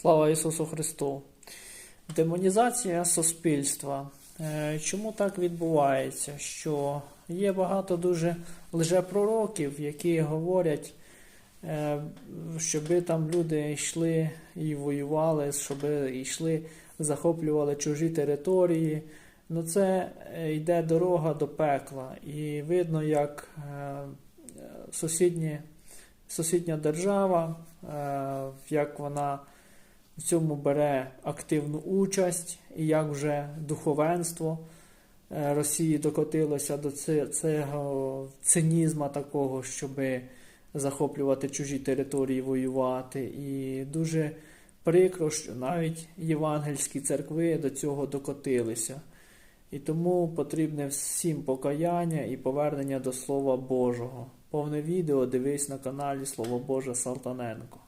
Слава Ісусу Христу! Демонізація суспільства. Е, Чому так відбувається? Що є багато дуже лжепророків, які говорять, е, щоби там люди йшли і воювали, щоби йшли, захоплювали чужі території. Ну це е, йде дорога до пекла. І видно, як сусідні, сусідня держава, як вона в цьому бере активну участь, і як вже духовенство е, Росії докотилося до цього цинізма такого, щоб захоплювати чужі території, воювати. І дуже прикро, що навіть євангельські церкви до цього докотилися. І тому потрібне всім покаяння і повернення до Слова Божого. Повне відео дивись на каналі Слово Боже Салтаненко.